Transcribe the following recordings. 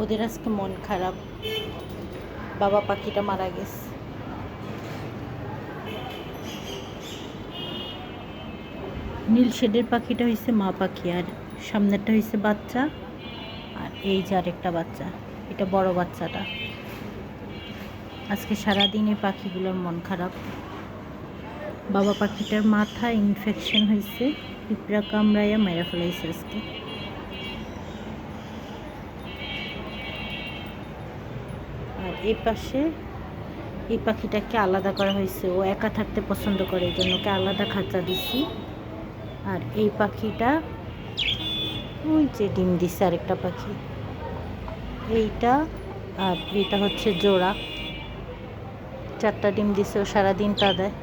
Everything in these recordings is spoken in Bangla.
ওদের আজকে মন খারাপ। বাবা পাখিটা মারা গেছে। নীল শেডের পাখিটা হয়েছে মা পাখি, আর সামনেরটা হয়েছে বাচ্চা, আর এই যে আরেকটা বাচ্চা, এটা বড় বাচ্চাটা। আজকে সারাদিন এই পাখিগুলোর মন খারাপ। বাবা পাখিটার মাথা ইনফেকশন হয়েছে পিঁপড়া কামড়াইয়া মেরা ফেলাইছে আজকে। এই পাশে এই পাখিটাকে আলাদা করা হয়েছে। ও একা থাকতে পছন্দ করে, এই জন্য ওকে আলাদা খাঁচা দিছি। আর এই পাখিটা, ওই যে ডিম দিছে আরেকটা পাখি। এইটা আর এইটা হচ্ছে জোড়া। চারটা ডিম দিছে, ও সারাদিন তা দেয়।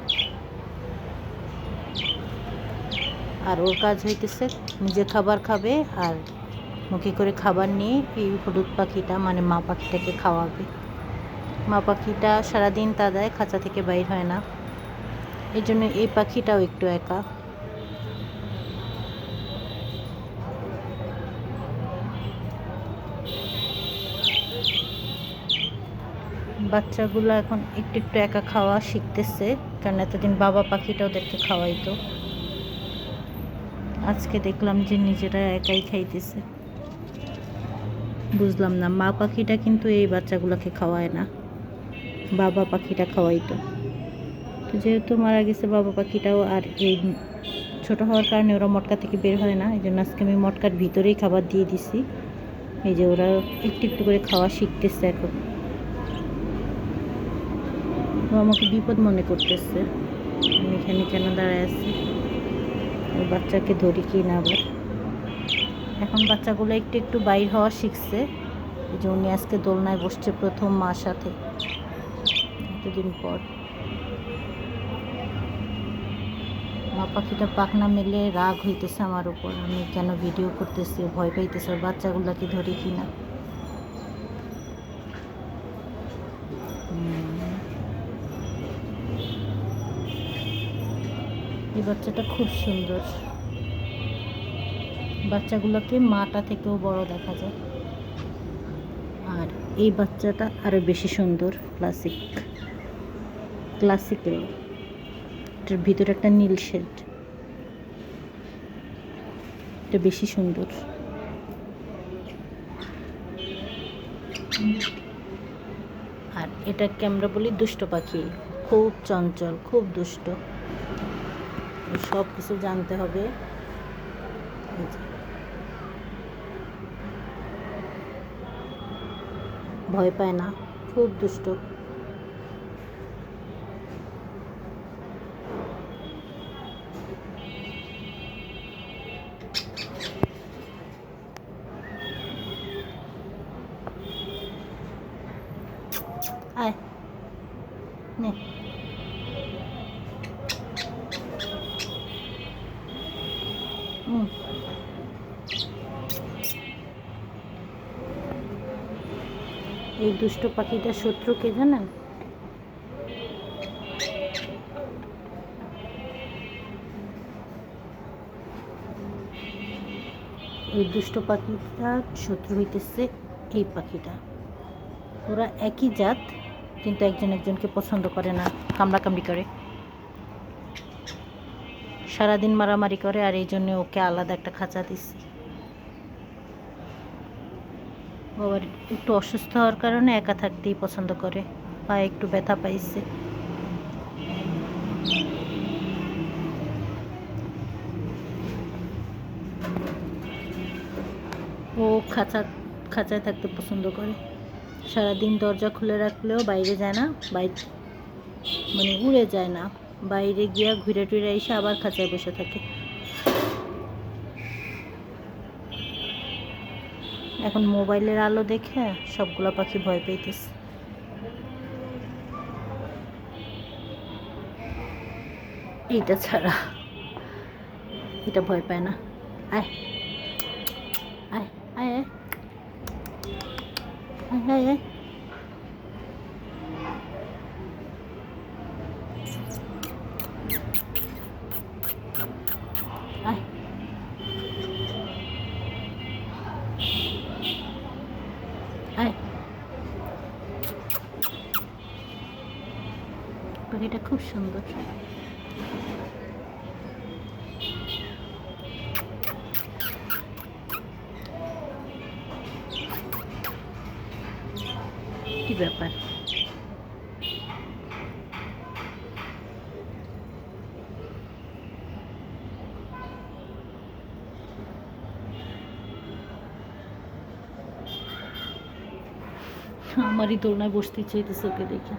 আর ওর কাজ হইতেছে নিজে খাবার খাবে আর মুখে করে খাবার নিয়ে এই হলুদ পাখিটা মানে মা পাখিটাকে খাওয়াবে। মা পাখিটা সারাদিন তা দেয়, খাঁচা থেকে বাইর হয় না। এই জন্য এই পাখিটাও একটু একা। বাচ্চাগুলো এখন একটু একটু একা খাওয়া শিখতেছে, কারণ এতদিন বাবা পাখিটা ওদেরকে খাওয়াইতো। আজকে দেখলাম যে নিজেরা একাই খাইতেছে। বুঝলাম না, মা পাখিটা কিন্তু এই বাচ্চাগুলোকে খাওয়ায় না। বাবা পাখিটা খাওয়াইতো। তো যেহেতু মারা গেছে বাবা পাখিটাও আর এই ছোট হওয়ার কারণে ওরা মটকা থেকে বের হয় না এই জন্য আজকে আমি মটকার ভিতরেই খাবার দিয়ে দিছি। এই যে ওরা একটু একটু করে খাওয়া শিখতেছে এখন। ও আমাকে বিপদ মনে করতেছে। আমি এখানে কেন দাঁড়ায় আছি? ওই বাচ্চাকে ধরি কি না আবার? এখন বাচ্চাগুলো একটু একটু বাইর হওয়া শিখছে। এই যে উনি আজকে দোলনায় বসছে প্রথম মার সাথে এতদিন পর। মা পাখিটা পাখনা মেলে রাগ হইতেছে আমার উপর। আমি কেন ভিডিও করতেছি? ভয় পাইতেছে বাচ্চাগুলোকে ধরি কি না এই বাচ্চাটা খুব সুন্দর। বাচ্চাগুলোকে মাটা থেকেও বড় দেখা যায়। আর এই বাচ্চাটা আরও বেশি সুন্দর ক্লাসিক ক্লাসিক্যাল এটার ভিতরে একটা নীল শেড এটা বেশি সুন্দর। আর এটাকে আমরা বলি দুষ্ট পাখি, খুব চঞ্চল, খুব দুষ্ট। সব কিছু জানতে হবে। ভয় পায় না, খুব দুষ্ট। আয়। এই দুষ্ট পাখিটার শত্রু কে জানেন এই দুষ্ট পাখিটার শত্রু হইতেছে এই পাখিটা। ওরা একই জাত কিন্তু একজন একজনকে পছন্দ করে না, কামড়াকামড়ি করে। সারাদিন মারামারি করে আর এই জন্য ওকে আলাদা একটা খাঁচা দিছি। ও আবার একটু অসুস্থ হওয়ার কারণে একা থাকতেই পছন্দ করে, পায়ে একটু ব্যথা পাইছে। ও খাঁচা, খাঁচায় থাকতে পছন্দ করে। সারাদিন দরজা খুলে রাখলেও বাইরে যায় না বাইরে মানে উড়ে যায় না। বাইরে গিয়া ঘুরে টুরে এসে আবার খাঁচায় বসে থাকে। এখন মোবাইলের আলো দেখে সবগুলো পাখি ভয় পাইতেছে। এইটা ছাড়া এটা ভয় পায় না। আয় আয় আয়। হ্যাঁ পাখিটা খুব সুন্দর কি ব্যাপার? আমারই দোলনায় বসতে চাইতেছে ওকে দেখে।